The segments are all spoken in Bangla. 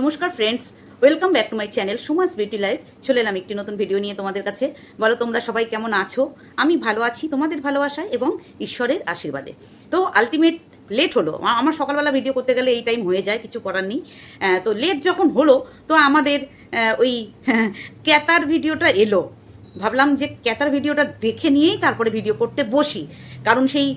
নমস্কার friends welcome back to my channel Suma's beauty life চলে এলাম একটি নতুন ভিডিও নিয়ে তোমাদের কাছে। বলো, তোমরা সবাই কেমন আছো? আমি ভালো আছি, তোমাদের ভালোবাসায় এবং ঈশ্বরের আশীর্বাদে। তো আলটিমেট লেট হলো। আমার সকালবেলা ভিডিও করতে গেলে এই টাইম হয়ে যায়, কিছু করার নেই। তো লেট যখন হলো, তো আমাদের ওই ক্যাতার ভিডিওটা এলো। ভাবলাম যে ক্যাতার ভিডিওটা দেখে নিয়েই তারপরে ভিডিও করতে বসি। কারণ সেই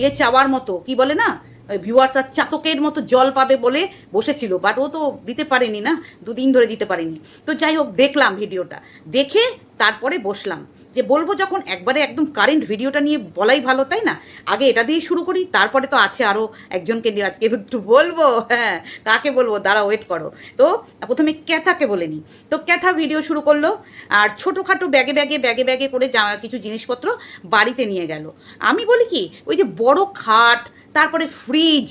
ইয়ে চাওয়ার মতো, কি বলে না? ভিউয়ার্সরা চাতকের মতো জল পাবে বলে বসেছিল বাট ও তো দিতে পারেনি না, দুদিন ধরে দিতে পারেনি। তো যাই হোক, দেখলাম ভিডিওটা। দেখে তারপরে বসলাম। যে বলব যখন একবারে একদম কারেন্ট ভিডিওটা নিয়ে বলাই ভালো, তাই না? আগে এটা দিয়েই শুরু করি, তারপরে তো আছে আরও একজনকে নিয়ে আজকে একটু বলব হ্যাঁ কাকে বলব দাঁড়া ওয়েট করো। তো প্রথমে ক্যাথাকে বলে নিই। তো ক্যাথা ভিডিও শুরু করল, আর ছোটোখাটো ব্যাগে ব্যাগে ব্যাগে ব্যাগে করে যা- কিছু জিনিসপত্র বাড়িতে নিয়ে গেল। আমি বলি কি, ওই যে বড় খাট তারপরে ফ্রিজ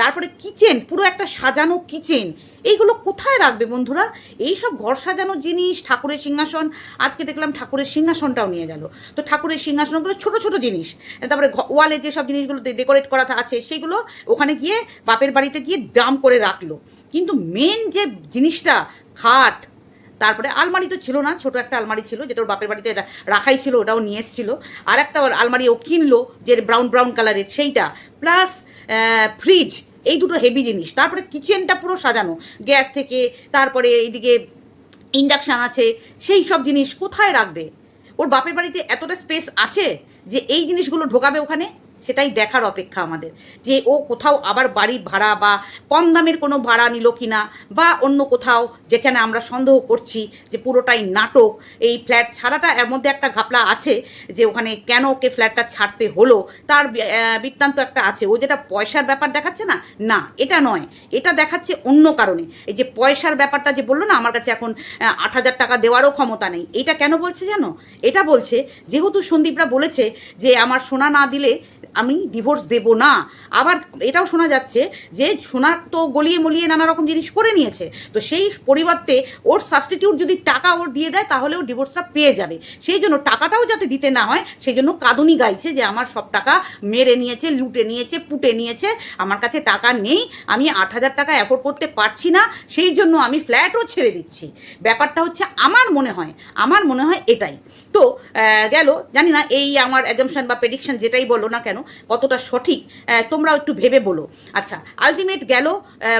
তারপরে কিচেন পুরো একটা সাজানো কিচেন এইগুলো কোথায় রাখবে বন্ধুরা? এই সব ঘর সাজানোর জিনিস, ঠাকুরের সিংহাসন, আজকে দেখলাম ঠাকুরের সিংহাসনটাও নিয়ে গেল। তো ঠাকুরের সিংহাসনগুলো ছোট ছোট জিনিস। তারপরে ওয়ালে যেসব জিনিসগুলো ডেকোরেট করা আছে, সেগুলো ওখানে গিয়ে বাপের বাড়িতে গিয়ে ড্রাম করে রাখল। কিন্তু মেন যে জিনিসটা, খাট তারপরে আলমারি তো ছিল না, ছোট একটা আলমারি ছিল যেটা ওর বাপের বাড়িতে রাখাই ছিল, ওটাও নিয়ে এসেছিল। আর একটা আলমারি ও কিনলো যে ব্রাউন ব্রাউন কালারের সেইটা। প্লাস ফ্রিজ এই দুটো হেভি জিনিস। তারপরে কিচেনটা পুরো সাজানো। গ্যাস থেকে তারপরে এইদিকে ইন্ডাকশান আছে, সেই সব জিনিস কোথায় রাখবে? ওর বাপের বাড়িতে এতটা স্পেস আছে যে এই জিনিসগুলো ঢোকাবে ওখানে? সেটাই দেখার অপেক্ষা আমাদের। যে ও কোথাও আবার বাড়ি ভাড়া বা কম দামের কোনো ভাড়া নিল কিনা বা অন্য কোথাও যেখানে আমরা সন্দেহ করছি যে পুরোটাই নাটক, এই ফ্ল্যাট ছাড়াটা এর মধ্যে একটা ঘাপলা আছে যে ওখানে কেন ওকে ফ্ল্যাটটা ছাড়তে হলো, তার বৃত্তান্ত একটা আছে। ও যেটা পয়সার ব্যাপার দেখাচ্ছে না? না, এটা নয়। এটা দেখাচ্ছে অন্য কারণে। এই যে পয়সার ব্যাপারটা যে বলল না, আমার কাছে এখন আট হাজার টাকা দেওয়ারও ক্ষমতা নেই। এটা কেন বলছে জানো? এটা বলছে, যেহেতু সন্দীপরা বলেছে যে আমার সোনা না দিলে আমি ডিভোর্স দেব না। আবার এটাও শোনা যাচ্ছে যে সোনার তো গলিয়ে মলিয়ে নানা রকম জিনিস করে নিয়েছে। তো সেই পরিবর্তে ওর সাবস্টিটিউট যদি টাকা ওর দিয়ে দেয় তাহলে ও ডিভোর্সটা পেয়ে যাবে। সেই জন্য টাকাটাও যাতে দিতে না হয়, সেই জন্য কাঁদুনি গাইছে যে আমার সব টাকা মেরে নিয়েছে, লুটে নিয়েছে, পুটে নিয়েছে, আমার কাছে টাকা নেই, আমি আট হাজার টাকা অ্যাফোর্ড করতে পারছি না, সেই জন্য আমি ফ্ল্যাটও ছেড়ে দিচ্ছি। ব্যাপারটা হচ্ছে আমার মনে হয়, আমার মনে হয় এটাই। তো গেল, জানি না, এই আমার অ্যাজামশন বা প্রেডিকশন যেটাই বলো না কেন কতটা সঠিক তোমরাও একটু ভেবে বলো। আচ্ছা আলটিমেট গেল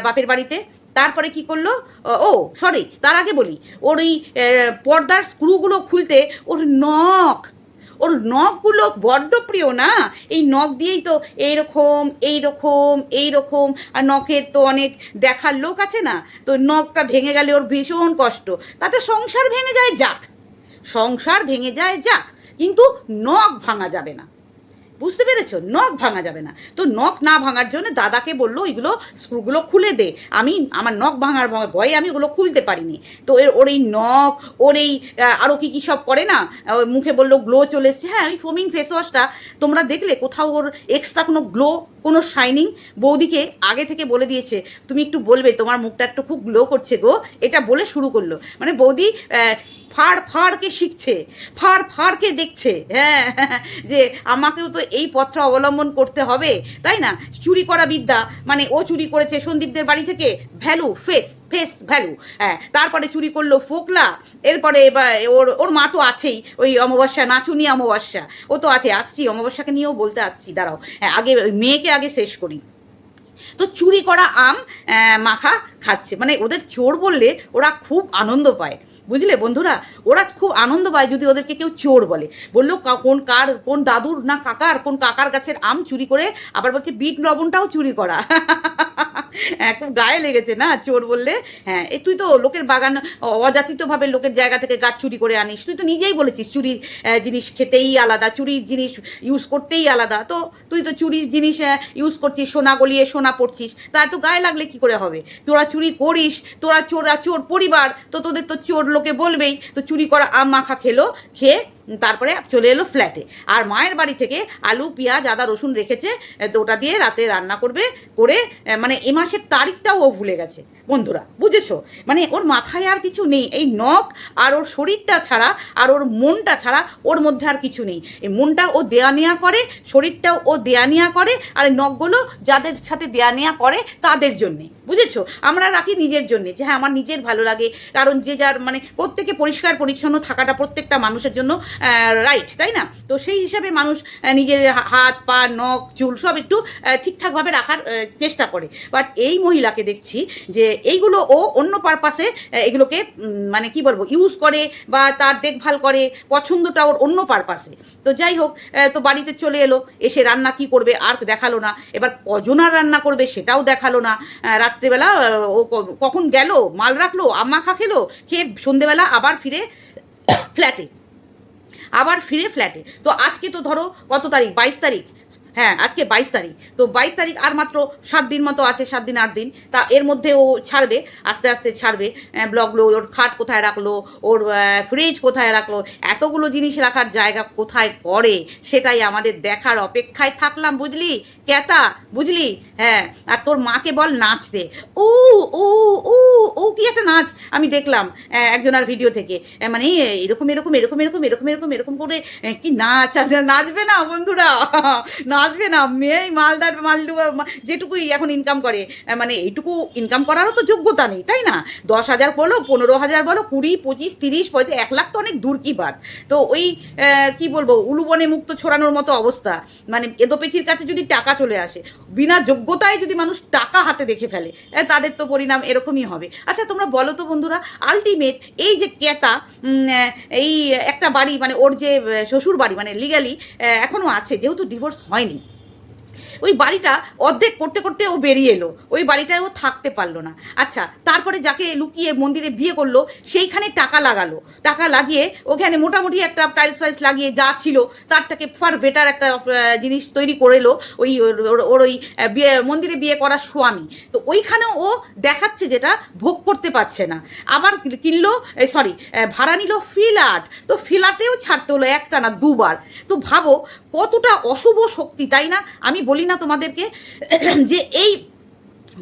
বাপের বাড়িতে, তারপরে কি করল? ও সরি তার আগে বলি, ওর ওই পর্দার স্ক্রুগুলো খুলতে ওর নখ, ওর নখগুলো বড্ড প্রিয় না? এই নখ দিয়েই তো এইরকম এইরকম এইরকম, আর নখের তো অনেক দেখার লোক আছে না? তো নখটা ভেঙে গেলে ওর ভীষণ কষ্ট। তাতে সংসার ভেঙে যায় যাক, সংসার ভেঙে যায় যাক, কিন্তু নখ ভাঙা যাবে না। বুঝতে পেরেছ? নখ ভাঙা যাবে না। তো নখ না ভাঙার জন্য দাদাকে বলল, ওইগুলো স্ক্রুগুলো খুলে দে। আমি, আমার নখ ভাঙার ভয়- ভয়ে আমি ওগুলো খুলতে পারিনি। তো এর, ওর এই নখ, ওর এই আরও কী কী সব করে না মুখে বলল, গ্লো চলে এসছে। হ্যাঁ ওই ফোমিং ফেস ওয়াশটা তোমরা দেখলে কোথাও ওর এক্সট্রা কোনো গ্লো কোনো শাইনিং বৌদিকে আগে থেকে বলে দিয়েছে। তুমি একটু বলবে, তোমার মুখটা একটু খুব গ্লো করছে গো। এটা বলে শুরু করল। মানে বৌদি ফাড় ফাড়কে শিখছে, ফাড় ফাড়কে দেখছে হ্যাঁ যে আমাকেও তো এই পথটা অবলম্বন করতে হবে, তাই না? চুরি করা বিদ্যা মানে ও চুরি করেছে সন্দীপদের বাড়ি থেকে, ভ্যালু, ফেস ফেস ভ্যালু হ্যাঁ। তারপরে চুরি করল ফোকলা, এরপরে ওর ওর মা তো আছেই, ওই অমাবস্যা, নাচুনি অমাবস্যা, ও তো আছে, আসছি, অমাবস্যাকে নিয়েও বলতে আসছি, দাঁড়াও হ্যাঁ আগে ওই মেয়েকে আগে শেষ করি। তো চুরি করা আম মাখা খাচ্ছে মানে ওদের চোর বললে ওরা খুব আনন্দ পায়। বুঝলে বন্ধুরা? ওরা খুব আনন্দ পায় যদি ওদেরকে কেউ চোর বলে। বলল কোন কার, কোন দাদুর না কাকার, কোন কাকার গাছের আম চুরি করে আবার বলছে, বিট লবণটাও চুরি করা। খুব গায়ে লেগেছে না? চোর বললে হ্যাঁ এ তুই তো লোকের বাগান, অযাচিতভাবে লোকের জায়গা থেকে গাছ চুরি করে আনিস। তুই তো নিজেই বলেছিস চুরির জিনিস খেতেই আলাদা, চুরির জিনিস ইউজ করতেই আলাদা। তো তুই তো চুরির জিনিস ইউজ করছিস, সোনা গলিয়ে সোনা পড়ছিস। তা এত গায়ে লাগলে কি করে হবে? তোরা চুরি করিস, তোরা চোরা চোর পরিবার, তো তোদের তো চোর লোকে বলবেই, তো চুরি করা আম মাখা খেলো, খেয়ে তারপরে চলে এলো ফ্ল্যাটে আর মায়ের বাড়ি থেকে আলু, পেঁয়াজ, আদা, রসুন রেখেছে ওটা দিয়ে রাতে রান্না করবে, করে মানে এ মাসের তারিখটাও ও ভুলে গেছে, বন্ধুরা, বুঝেছ? মানে ওর মাথায় আর কিছু নেই, এই নখ আর ওর শরীরটা ছাড়া আর ওর মনটা ছাড়া ওর মধ্যে আর কিছু নেই। এই মনটা ও দেয়া নেয়া করে, শরীরটাও ও দেয়া নেয়া করে, আর নখগুলো যাদের সাথে দেয়া নেয়া করে তাদের জন্যে, বুঝেছ? আমরা রাখি নিজের জন্যে, যে হ্যাঁ আমার নিজের ভালো লাগে, কারণ যে যার মানে প্রত্যেকে পরিষ্কার পরিচ্ছন্ন থাকাটা প্রত্যেকটা মানুষের জন্য রাইট তাই না? তো সেই হিসাবে মানুষ নিজের হাত, পা, নখ, চুল সব একটু ঠিকঠাকভাবে রাখার চেষ্টা করে। বাট এই মহিলাকে দেখছি যে এইগুলো ও অন্য পারপাসে এগুলোকে মানে কি বলব ইউজ করে বা তার দেখভাল করে, পছন্দটা ওর অন্য পারপাসে তো যাই হোক তো বাড়িতে চলে এলো, এসে রান্না কি করবে আর দেখাল না। এবার কজনার রান্না করবে সেটাও দেখাল না। রাত্রেবেলা ও কখন গেল, মাল রাখল আমাখা খেলো, খেয়ে সন্ধেবেলা আবার ফিরে ফ্ল্যাটে আবার ফিরে ফ্ল্যাটে তো আজকে তো ধরো কত তারিখ? বাইশ তারিখ। হ্যাঁ আজকে বাইশ তারিখ। তো বাইশ তারিখ আর মাত্র সাত দিন মতো আছে, সাত দিন, আট দিন। তা এর মধ্যে ও ছাড়বে, আস্তে আস্তে ছাড়বে। ব্লগগুলো ওর খাট কোথায় রাখল, ওর ফ্রিজ কোথায় রাখল, এতগুলো জিনিস রাখার জায়গা কোথায় পড়ে, সেটাই আমাদের দেখার অপেক্ষায় থাকলাম, বুঝলি? ক্যাতা, বুঝলি? হ্যাঁ আর তোর মাকে বল নাচতে। ও ও ও ও কি একটা নাচ? আমি দেখলাম একজনের ভিডিও থেকে। মানে এরকম এরকম এরকম এরকম এরকম এরকম এরকম করে কি নাচ? আছে নাচবে না বন্ধুরা। নাচবে না, মেয়ে মালদার মালডু যেটুকুই এখন ইনকাম করে মানে এইটুকু ইনকাম করারও তো যোগ্যতা নেই, তাই না? দশ হাজার বলো, পনেরো হাজার বলো, কুড়ি, পঁচিশ, তিরিশ, পঁয়ত্রিশ, এক লাখ তো অনেক দূর কি বাদ তো ওই কি বলব, উলুবনে মুক্ত ছড়ানোর মতো অবস্থা। মানে এদোপেচির কাছে যদি টাকা চলে আসে, বিনা যোগ্যতায় যদি মানুষ টাকা হাতে দেখে ফেলে তাদের তো পরিণাম এরকমই হবে। আচ্ছা তোমরা বলো তো বন্ধুরা আলটিমেট এই যে ক্রেতা এই একটা বাড়ি মানে ওর যে শ্বশুর বাড়ি মানে লিগালি এখনও আছে, যেহেতু ডিভোর্স হয়নি ওই বাড়িটা অর্ধেক করতে করতে ও বেরিয়ে এলো। ওই বাড়িটায় ও থাকতে পারল না। আচ্ছা তারপরে যাকে লুকিয়ে মন্দিরে বিয়ে করল, সেইখানে টাকা লাগালো। টাকা লাগিয়ে ওখানে মোটামুটি একটা টাইলস ফাইলস লাগিয়ে যা ছিল, তার থেকে ফার বেটার একটা জিনিস তৈরি করে এলো ওই, ওর- ওই বিয়ে, মন্দিরে বিয়ে করার স্বামী। তো ওইখানেও ও দেখাচ্ছে যেটা ভোগ করতে পারছে না। আবার কিনলো সরি ভাড়া নিল ফ্ল্যাট তো ফ্ল্যাটেও ছাড়তে হলো একটা না দুবার। তো ভাবো কতটা অশুভ শক্তি, তাই না? আমি বলি না তোমাদেরকে, যে এই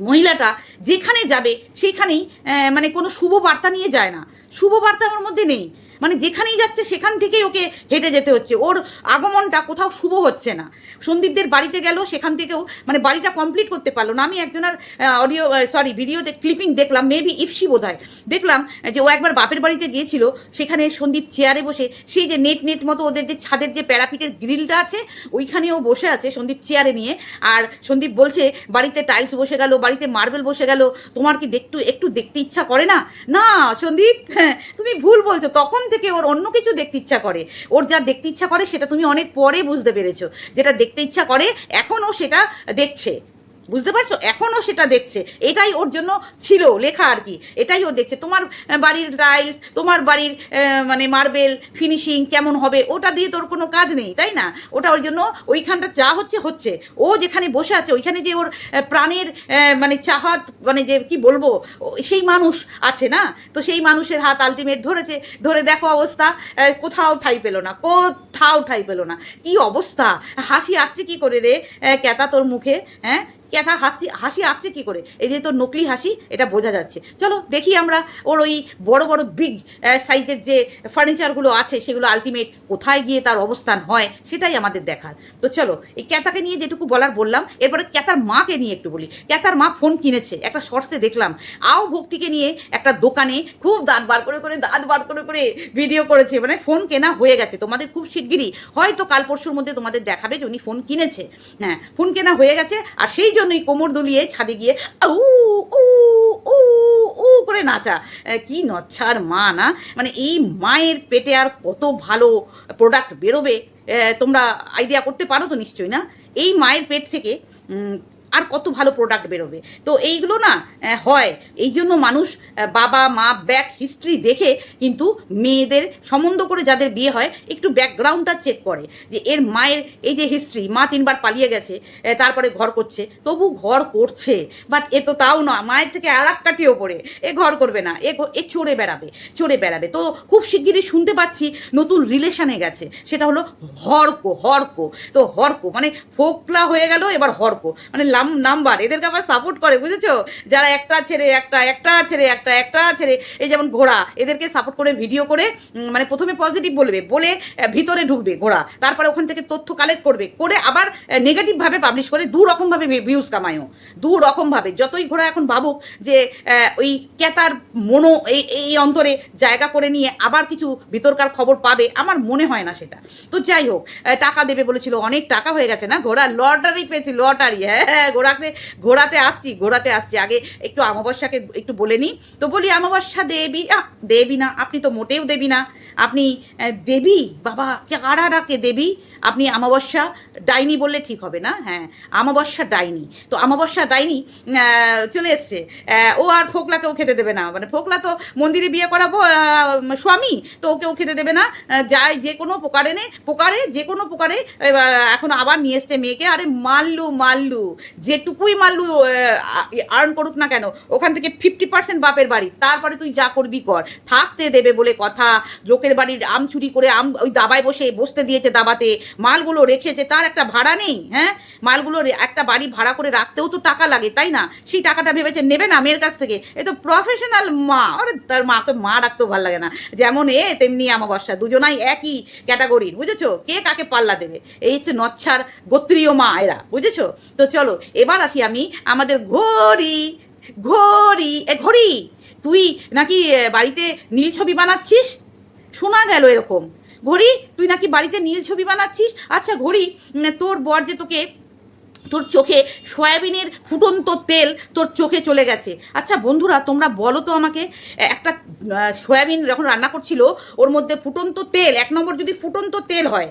মহিলাটা যেখানে যাবে, সেখানেই মানে কোনো শুভ বার্তা নিয়ে যায় না। শুভ বার্তা ওর মধ্যে নেই। মানে যেখানেই যাচ্ছে সেখান থেকেই ওকে হেঁটে যেতে হচ্ছে। ওর আগমনটা কোথাও শুভ হচ্ছে না। সন্দীপদের বাড়িতে গেল, সেখান থেকেও মানে বাড়িটা কমপ্লিট করতে পারল না। আমি একজনের অডিও সরি ভিডিও ক্লিপিং দেখলাম মেবি ইফসি বোধ হয় দেখলাম যে ও একবার বাপের বাড়িতে গিয়েছিল, সেখানে সন্দীপ চেয়ারে বসে, সেই যে নেট নেট মতো ওদের যে ছাদের যে প্যারাপিটের গ্রিলটা আছে, ওইখানে ও বসে আছে সন্দীপ চেয়ারে নিয়ে। আর সন্দীপ বলছে, বাড়িতে টাইলস বসে গেল, বাড়িতে মার্বেল বসে গেল, তোমার কি দেখতে, একটু দেখতে ইচ্ছা করে না? না, সন্দীপ! তুমি ভুল বলছো। তখন থেকে ওর অন্য কিছু দেখতে ইচ্ছা করে। ওর যা দেখতে ইচ্ছা করে, সেটা তুমি অনেক পরে বুঝতে পেরেছ। যেটা দেখতে ইচ্ছা করে, এখন ও সেটা দেখছে। বুঝতে পারছ? এখনও সেটা দেখছে। এটাই ওর জন্য ছিল লেখা আর কি। এটাই ও দেখছে। তোমার বাড়ির টাইলস তোমার বাড়ির মানে মার্বেল ফিনিশিং কেমন হবে, ওটা দিয়ে তোর কোনো কাজ নেই, তাই না? ওটা ওর জন্য ওইখানটা যা হচ্ছে হচ্ছে। ও যেখানে বসে আছে, ওইখানে যে ওর প্রাণের মানে চাহাত মানে যে কি বলব সেই মানুষ আছে না? তো সেই মানুষের হাত আলটিমেট ধরেছে। ধরে দেখো অবস্থা কোথাও ঠাই পেল না, কোথাও ঠাই পেল না। কি অবস্থা? হাসি আসছে কি করে রে? ক্যাতা তোর মুখে হ্যাঁ? ক্যাথা হাসি হাসি আসছে কি করে? এই যে তোর নকলি হাসি, এটা বোঝা যাচ্ছে। চলো, দেখি আমরা ওর ওই বড় বড় বিগ সাইজের যে ফার্নিচারগুলো আছে, সেগুলো আলটিমেট কোথায় গিয়ে তার অবস্থান হয়, সেটাই আমাদের দেখার। তো চলো, এই ক্যাথাকে নিয়ে যেটুকু বলার বললাম, এরপরে ক্যাথার মাকে নিয়ে একটু বলি। ক্যাথার মা ফোন কিনেছে, একটা শর্টসে দেখলাম। আও ভক্তিকে নিয়ে একটা দোকানে খুব দাঁত বার করে করে, দাঁত বার করে করে ভিডিও করেছে। মানে ফোন কেনা হয়ে গেছে। তোমাদের খুব শিগগিরই, হয়তো কাল পরশুর মধ্যে তোমাদের দেখাবে যে উনি ফোন কিনেছে। হ্যাঁ ফোন কেনা হয়ে গেছে, আর সেই জন্যই কোমর দলিয়ে ছাদে গিয়ে উ উ উ উ করে নাচা। কি নচ্ছার মা, না? মানে এই মায়ের পেটে আর কত ভালো প্রোডাক্ট বেরোবে? তোমরা আইডিয়া করতে পারো তো নিশ্চয়ই, না? এই মায়ের পেট থেকে আর কত ভালো প্রোডাক্ট বেরোবে। তো এইগুলো না হয়। এই জন্য মানুষ বাবা, মা ব্যাক হিস্ট্রি দেখে কিন্তু মেয়েদের সম্বন্ধ করে যাদের বিয়ে হয়, একটু ব্যাকগ্রাউন্ডটা চেক করে। যে এর মায়ের এই যে হিস্ট্রি মা তিনবার পালিয়ে গেছে তারপরে ঘর করছে। তবু ঘর করছে বাট এ তো তাও না মায়ের থেকে আর এক কাটিয়ে ওপরে। এ ঘর করবে না, এ এ চড়ে বেড়াবে চড়ে বেড়াবে। তো খুব শিগগিরই শুনতে পাচ্ছি নতুন রিলেশনে গেছে, সেটা হলো হরকো হরকো। তো হরকো মানে ফোকলা হয়ে গেল, এবার হরকো। মানে লাম নাম্বার, এদেরকে আবার সাপোর্ট করে, বুঝেছ? যারা একটা ছেড়ে, একটা একটা ছেড়ে, একটা একটা ছেড়ে, এই যেমন ঘোড়া, এদেরকে সাপোর্ট করে ভিডিও করে মানে প্রথমে পজিটিভ বলবে বলে ভিতরে ঢুকবে ঘোড়া। তারপরে ওখান থেকে তথ্য কালেক্ট করবে, করে আবার নেগেটিভভাবে পাবলিশ করে, দু রকমভাবে ভিউজ কামায়ও দু রকমভাবে যতই ঘোড়া এখন ভাবুক যে ওই ক্যাতার মনো, এই এই অন্তরে জায়গা করে নিয়ে আবার কিছু ভিতরকার খবর পাবে, আমার মনে হয় না সেটা। তো যাই হোক টাকা দেবে বলেছিল, অনেক টাকা হয়ে গেছে না ঘোড়া? লটারি পেয়েছি, লটারি হ্যাঁ ঘোড়াতে ঘোড়াতে আসছি ঘোড়াতে আসছি। আগে একটু অমাবস্যাকে একটু বলে নিই। তো বলি, অমাবস্যা দেবী দেবী না, আপনি তো মোটেও দেবী না। আপনি দেবী? বাবা কারা ডাকে দেবী? আপনি অমাবস্যা ডাইনি বললে ঠিক হবে না? হ্যাঁ অমাবস্যা ডাইনি। তো অমাবস্যা ডাইনি চলে এসছে। ও আর ফোকলাকেও খেতে দেবে না। মানে ফোকলা তো মন্দিরে বিয়ে করাবো স্বামী, তো ওকেও খেতে দেবে না। যায় যে কোনো প্রকারে নে প্রকারে যে কোনো প্রকারে এখন আবার নিয়ে এসছে মেয়েকে। আরে মাল্লু মাল্লু যেটুকুই মাল্লু আর্ন করুক না কেন, ওখান থেকে ফিফটি পার্সেন্ট বাপের বাড়ি, তারপরে তুই যা করবি কর। থাকতে দেবে বলে কথা, লোকের বাড়ির আম চুরি করে আম ওই দাবায় বসে বসতে দিয়েছে দাবাতে, মালগুলো রেখেছে, তার একটা ভাড়া নেই হ্যাঁ? মালগুলো একটা বাড়ি ভাড়া করে রাখতেও তো টাকা লাগে, তাই না? সেই টাকাটা ভেবেছে নেবে না মেয়ের কাছ থেকে। এ তো প্রফেশনাল মা, আরে তার মাকে মা রাখতেও ভালো লাগে না। যেমন এ, তেমনি আমাবস্যা দুজনাই একই ক্যাটাগরির বুঝেছ? কে কাকে পাল্লা দেবে? এই হচ্ছে নচ্ছার গোত্রীয় মা এরা, বুঝেছ? তো চলো এবার আসি আমি আমাদের ঘড়ি ঘড়ি, এ ঘড়ি, তুই নাকি বাড়িতে নীল ছবি বানাচ্ছিস? শোনা গেল এরকম। ঘড়ি, তুই নাকি বাড়িতে নীল ছবি বানাচ্ছিস? আচ্ছা ঘড়ি তোর বর যে তোকে, তোর চোখে সয়াবিনের ফুটন্ত তেল তোর চোখে চলে গেছে। আচ্ছা বন্ধুরা, তোমরা বলো তো আমাকে একটা সয়াবিন যখন রান্না করছিল, ওর মধ্যে ফুটন্ত তেল, এক নম্বর যদি ফুটন্ত তেল হয়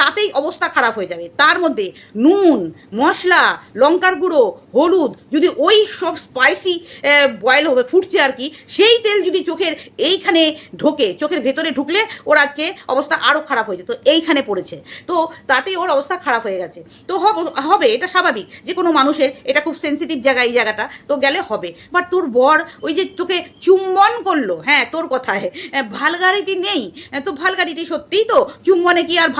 তাতেই অবস্থা খারাপ হয়ে যাবে। তার মধ্যে নুন, মশলা, লঙ্কার গুঁড়ো, হলুদ, যদি ওই সব স্পাইসি বয়েল হবে, ফুটছে আর কি, সেই তেল যদি চোখের এইখানে ঢোকে, চোখের ভেতরে ঢুকলে ওর আজকে অবস্থা আরও খারাপ হয়ে যেত, এইখানে পড়েছে। তো তাতেই ওর অবস্থা খারাপ হয়ে গেছে। তো হবে এটা স্বাভাবিক, যে কোনো মানুষের এটা খুব সেন্সিটিভ জায়গা, এই জায়গাটা, তো গেলে হবে। বাট তোর বর ওই যে তোকে চুম্বন করল হ্যাঁ তোর কথায় ভালগাড়িটি নেই তো ভালগাড়িটি সত্যিই তো, চুম্বনে কি আর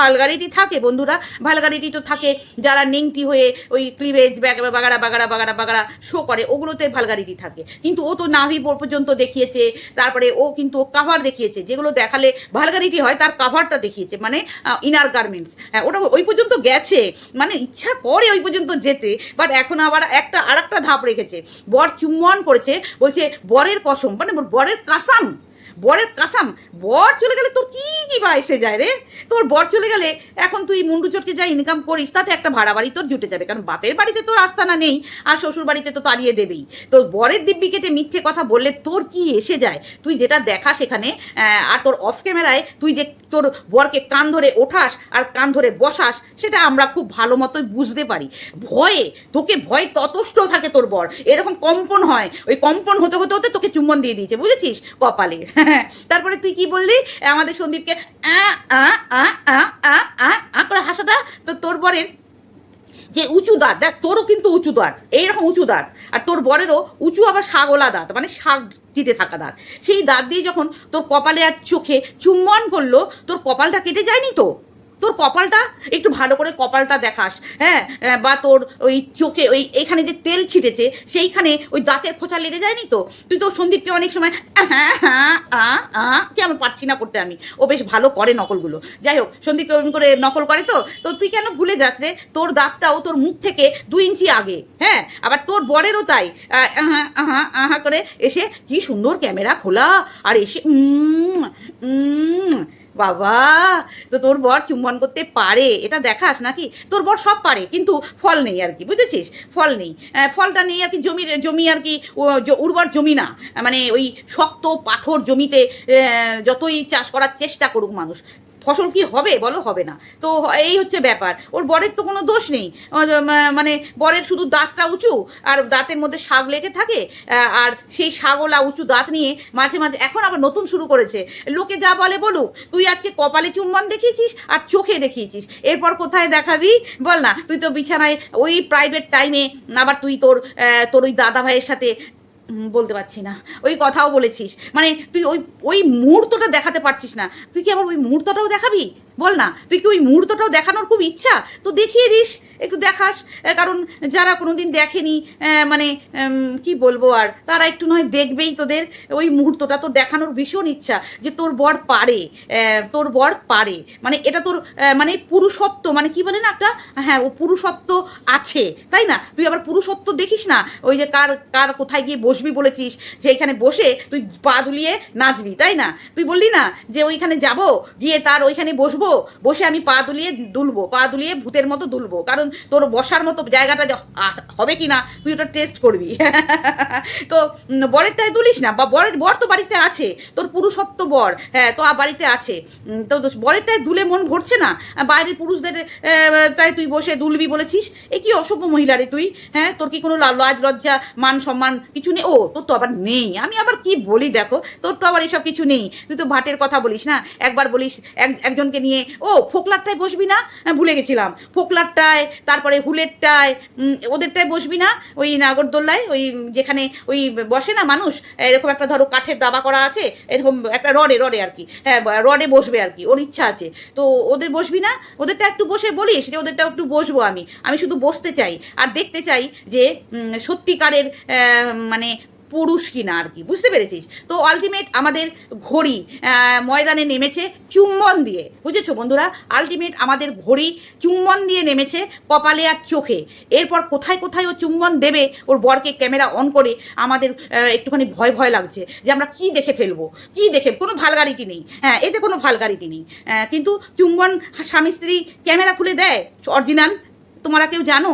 ভালগাড়িটি থাকে, বন্ধুরা। ভালগাড়িটি তো থাকে, যারা নেংটি হয়ে ওই ক্লিভেজ বাগাড়া বাগাড়া বাগাড়া বাগাড়া শো করে, ওগুলোতে ভালগাড়িটি থাকে। কিন্তু ও তো নাভি পর্যন্ত দেখিয়েছে, তারপরে ও কিন্তু কাভার দেখিয়েছে, যেগুলো দেখালে ভালগাড়িটি হয়, তার কাভারটা দেখিয়েছে মানে ইনার গার্মেন্টস হ্যাঁ ওটা ওই পর্যন্ত গেছে মানে ইচ্ছা করে ওই পর্যন্ত যেতে বাট এখন আবার একটা আর একটা ধাপ রেখেছে। বর চুম্বন করেছে, বলছে, বরের কসম মানে বরের কাসাম বরের কাসাম, বর চলে গেলে তোর কি কি বা এসে যায় রে? তোর বর চলে গেলে এখন তুই মুন্ডু চটকে যা ইনকাম করিস, তাতে একটা ভাড়া বাড়ি তোর জুটে যাবে। কারণ বাপের বাড়িতে তোর আস্তানা নেই, আর শ্বশুর বাড়িতে তো তাড়িয়ে দেবেই। তোর বরের দিব্যি কেটে মিথ্যে কথা বললে তোর কি এসে যায়? তুই যেটা দেখা সেখানে আর তোর অফ ক্যামেরায় তুই যে তোর বরকে কান ধরে ওঠাস আর কান ধরে বসাস, সেটা আমরা খুব ভালো মতোই বুঝতে পারি। ভয়ে, তোকে ভয় ততষ্ট থাকে তোর বর। এরকম কম্পন হয়। ওই কম্পন হতে হতে হতে তোকে চুম্বন দিয়ে দিয়েছে, বুঝেছিস? কপালে। তারপরে তুই কি বললি? আমাদের সন্দীপকে, আ করে হাসাটা তো তোর বরের যে উঁচু দাঁত, দেখ, তোরও কিন্তু উঁচু দাঁত, এইরকম উঁচু দাঁত। আর তোর বরেরও উঁচু আবার শাগলা দাঁত মানে শাক দিতে থাকা দাঁত। সেই দাঁত দিয়ে যখন তোর কপালে আর চোখে চুম্বন করল, তোর কপালটা কেটে যায়নি তো? তোর কপালটা? একটু ভালো করে কপালটা দেখাস হ্যাঁ? বা তোর ওই চোখে ওই এখানে যে তেল ছিটেছে সেইখানে ওই দাঁতের খোঁচা লেগে যায়নি তো? তুই তো সন্দীপকে অনেক সময় হ্যাঁ হ্যাঁ কি আমার পারছি না করতে আমি? ও বেশ ভালো করে নকলগুলো। যাই হোক সন্দীপকে ওরকম করে নকল করে তো? তো তুই কেন ভুলে যাস রে? তোর দাঁতটাও তোর মুখ থেকে দুই ইঞ্চি আগে হ্যাঁ? আবার তোর বরেরও তাই। আহ, আহা করে এসে কি সুন্দর ক্যামেরা খোলা আর এসে বাবা, তো তোর বর চুম্বন করতে পারে? এটা দেখাস নাকি? তোর বর সব পারে, কিন্তু ফল নেই আর কি, বুঝেছিস? ফল নেই। ফলটা নেই আর কি জমির জমি আর কি উর্বর জমি না। মানে ওই শক্ত পাথর জমিতে যতই চাষ করার চেষ্টা করুক মানুষ ফসল কি হবে বলো, হবে না। তো এই হচ্ছে ব্যাপার। ওর বরের তো কোনো দোষ নেই। মানে বরের শুধু দাঁতটা উঁচু আর দাঁতের মধ্যে শাক লেগে থাকে আর সেই শাগলা উঁচু দাঁত নিয়ে মাঝে মাঝে এখন আবার নতুন শুরু করেছে। লোকে যা বলে বলুক, তুই আজকে কপালে চুম্বন দেখিয়েছিস আর চোখে দেখিয়েছিস। এরপর কোথায় দেখাবি? বল না, তুই তো বিছানায় ওই প্রাইভেট টাইমে আবার তুই তোর তোর ওই দাদা ভাইয়ের সাথে বলতে পারছি না। ওই কথাও বলেছিস। মানে তুই ওই ওই মুহূর্তটা দেখাতে পারছিস না। তুই কি আবার ওই মুহূর্তটাও দেখাবি? বল না, তুই কি ওই মুহূর্তটাও দেখানোর খুব ইচ্ছা? তো দেখিয়ে দিস, একটু দেখাস কারণ যারা কোনোদিন দেখেনি মানে কি বলব আর, তারা একটু নয় দেখবেই তোদের, ওই মুহূর্তটা তো দেখানোর ভীষণ ইচ্ছা যে তোর বর পারে তোর বর পারে। মানে এটা তোর মানে পুরুষত্ব মানে কি বলে না একটা? হ্যাঁ ও পুরুষত্ব আছে, তাই না? তুই আবার পুরুষত্ব দেখিস না, ওই যে কার কার কোথায় গিয়ে বসবি বলেছিস, যে এখানে বসে তুই পা দুলিয়ে নাচবি, তাই না? তুই বললি না যে ওইখানে যাব, গিয়ে তার ওইখানে বসবো বসে আমি পা দুলিয়ে দুলবো, পা দুলিয়ে ভূতের মতো দুলবো। কারণ তোর বসার মতো জায়গাটা হবে কি না তুই ওটা টেস্ট করবি। তো বরেরটায় দুলিস না, বা বরের, বর তো বাড়িতে আছে, তোর পুরুষত্ব বর হ্যাঁ তো বাড়িতে আছে। তো বরেরটায় দুলে মন ভরছে না বাইরের পুরুষদের তাই তুই বসে দুলবি বলেছিস, এ কি অসভ্য মহিলা রে তুই হ্যাঁ তোর কি কোনো লাজ, লজ্জা, মান সম্মান কিছু নেই? ও, তোর তো আবার নেই, আমি আবার কি বলি দেখো, তোর তো আবার এসব কিছু নেই, তুই তো ভাটের কথা বলিস না, একবার বলিস, এক- একজনকে নিয়ে ও ফোকলারটায় বসবি না? হ্যাঁ, ভুলে গেছিলাম। ফোকলারটায় তারপরে হুলেরটায় ওদেরটায় বসবি না? ওই নাগরদোল্লায় ওই যেখানে ওই বসে না মানুষ? এরকম একটা ধরো কাঠের দাবা করা আছে এরকম একটা রডে রডে আর কি। হ্যাঁ রডে বসবে আর কি ওর ইচ্ছা আছে। তো ওদের বসবি না? ওদেরটা একটু বসে বলিস যে ওদেরটা একটু বসবো আমি। আমি শুধু বসতে চাই। আর দেখতে চাই যে সত্যিকারের মানে পুরুষ কিনা আর কি, বুঝতে পেরেছিস? তো আলটিমেট আমাদের ঘড়ি ময়দানে নেমেছে চুম্বন দিয়ে, বুঝেছ বন্ধুরা? আলটিমেট আমাদের ঘড়ি চুম্বন দিয়ে নেমেছে কপালে আর চোখে। এরপর কোথায় কোথায় ও চুম্বন দেবে, ওর বরকে ক্যামেরা অন করে আমাদের একটুখানি ভয় ভয় লাগছে যে আমরা কি দেখে ফেলব, কি দেখে, কোনো ভালগারিটি নেই। হ্যাঁ এতে কোনো ভালগারিটি নেই। কিন্তু চুম্বন স্বামী স্ত্রী ক্যামেরা খুলে দেয় অরিজিনাল তোমরা কেউ জানো?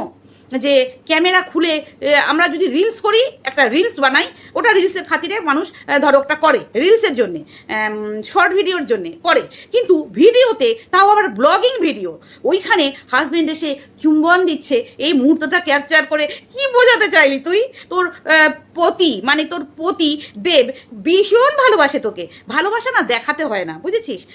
যে ক্যামেরা খুলে আমরা যদি রিলস করি, একটা রিলস বানাই, ওটা রিলসের খাতিরে মানুষ ধরো একটা করে রিলসের জন্যে শর্ট ভিডিওর জন্যে করে। কিন্তু ভিডিওতে তাও আবার ব্লগিং ভিডিও ওইখানে হাজবেন্ড এসে চুম্বন দিচ্ছে, এই মুহূর্তটা ক্যাপচার করে, কি বোঝাতে চাইলি তুই? তোর পতি মানে তোর পতি দেব ভীষণ ভালোবাসে তোকে। ভালোবাসা না দেখাতে হয় না, বুঝেছিস?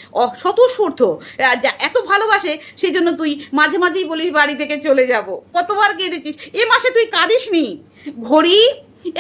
যা- এত ভালোবাসে সেই জন্য তুই মাঝে মাঝেই বলিস, বাড়ি থেকে চলে যাব। কতবার কেঁদেছিস এ মাসে তুই কাঁদিস নি ঘড়ি?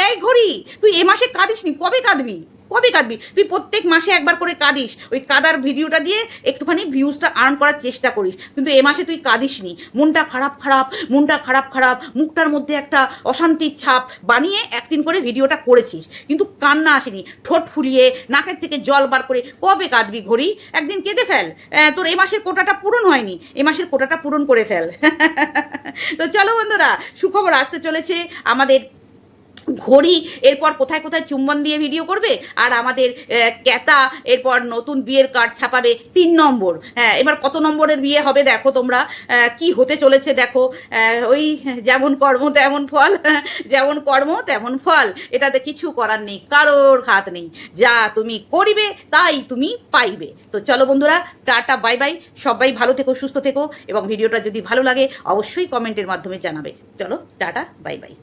এই ঘড়ি, তুই এ মাসে কাঁদিস নি কবে কাঁদবি? কবে কাঁদবি তুই প্রত্যেক মাসে একবার করে কাঁদিস। ওই কাদার ভিডিওটা দিয়ে একটুখানি ভিউজটা আর্ন করার চেষ্টা করিস। কিন্তু এ মাসে তুই কাঁদিস নি মনটা খারাপ খারাপ, মনটা খারাপ খারাপ, মুখটার মধ্যে একটা অশান্তির ছাপ বানিয়ে একদিন করে ভিডিওটা করেছিস। কিন্তু কান্না আসেনি। ঠোঁট ফুলিয়ে, নাকের থেকে জল বার করে কবে কাঁদবি ঘড়ি? একদিন কেঁদে ফেল। তোর এ মাসের কোটাটা পূরণ হয়নি। এ মাসের কোটাটা পূরণ করে ফেল। তো চলো বন্ধুরা, সুখবর আসতে চলেছে। আমাদের ঘড়ি, এরপর কোথায় কোথায় চুম্বন দিয়ে ভিডিও করবে, আর আমাদের ক্যাতা, এরপর নতুন বিয়ের কার্ড ছাপাবে তিন নম্বর। হ্যাঁ এবার কত নম্বরের বিয়ে হবে দেখো তোমরা। কি হতে চলেছে দেখো। ওই যেমন কর্ম, তেমন ফল। যেমন কর্ম, তেমন ফল। এটাতে কিছু করার নেই, কারোর হাত নেই। যা তুমি করিবে, তাই তুমি পাইবে। তো চলো বন্ধুরা, টাটা বাই বাই সবাই ভালো থেকো, সুস্থ থেকো। এবং ভিডিওটা যদি ভালো লাগে, অবশ্যই কমেন্টের মাধ্যমে জানাবে। চলো, টাটা বাই বাই